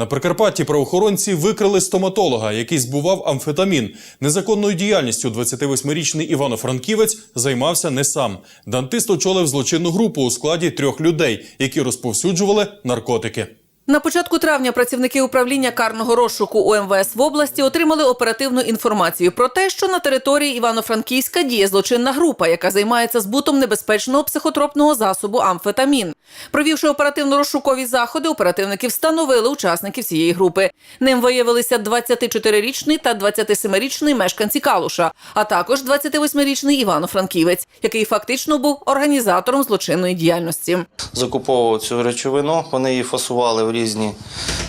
На Прикарпатті правоохоронці викрили стоматолога, який збував амфетамін. Незаконною діяльністю 28-річний Івано-Франківець займався не сам. Дантист очолив злочинну групу у складі трьох людей, які розповсюджували наркотики. На початку травня працівники управління карного розшуку УМВС в області отримали оперативну інформацію про те, що на території Івано-Франківська діє злочинна група, яка займається збутом небезпечного психотропного засобу амфетамін. Провівши оперативно-розшукові заходи, оперативники встановили учасників цієї групи. Ним виявилися 24-річний та 27-річний мешканці Калуша, а також 28-річний Івано-Франківець, який фактично був організатором злочинної діяльності. закуповував цю речовину. Вони її фасували в різні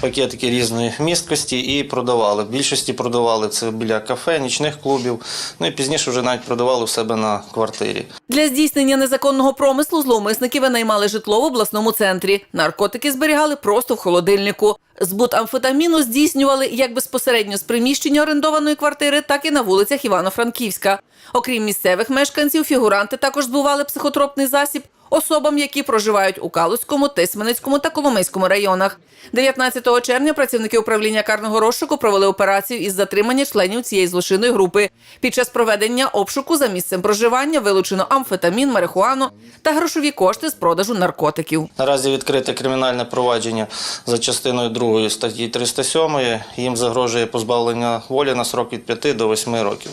пакетики різної місткості і продавали. В більшості продавали це біля кафе, нічних клубів. Ну і пізніше вже навіть продавали в себе на квартирі. Для здійснення незаконного промислу зловмисники винаймали житло в обласному центрі. Наркотики зберігали просто в холодильнику. Збут амфетаміну здійснювали як безпосередньо з приміщення орендованої квартири, так і на вулицях Івано-Франківська. Окрім місцевих мешканців, фігуранти також збували психотропний засіб особам, які проживають у Калузькому, Тисменецькому та Коломийському районах. 19 червня працівники управління карного розшуку провели операцію із затримання членів цієї злочинної групи. Під час проведення обшуку за місцем проживання вилучено амфетамін, марихуану та грошові кошти з продажу наркотиків. Наразі відкрите кримінальне провадження за частиною 2 статті 307. Їм загрожує позбавлення волі на срок від 5 до 8 років.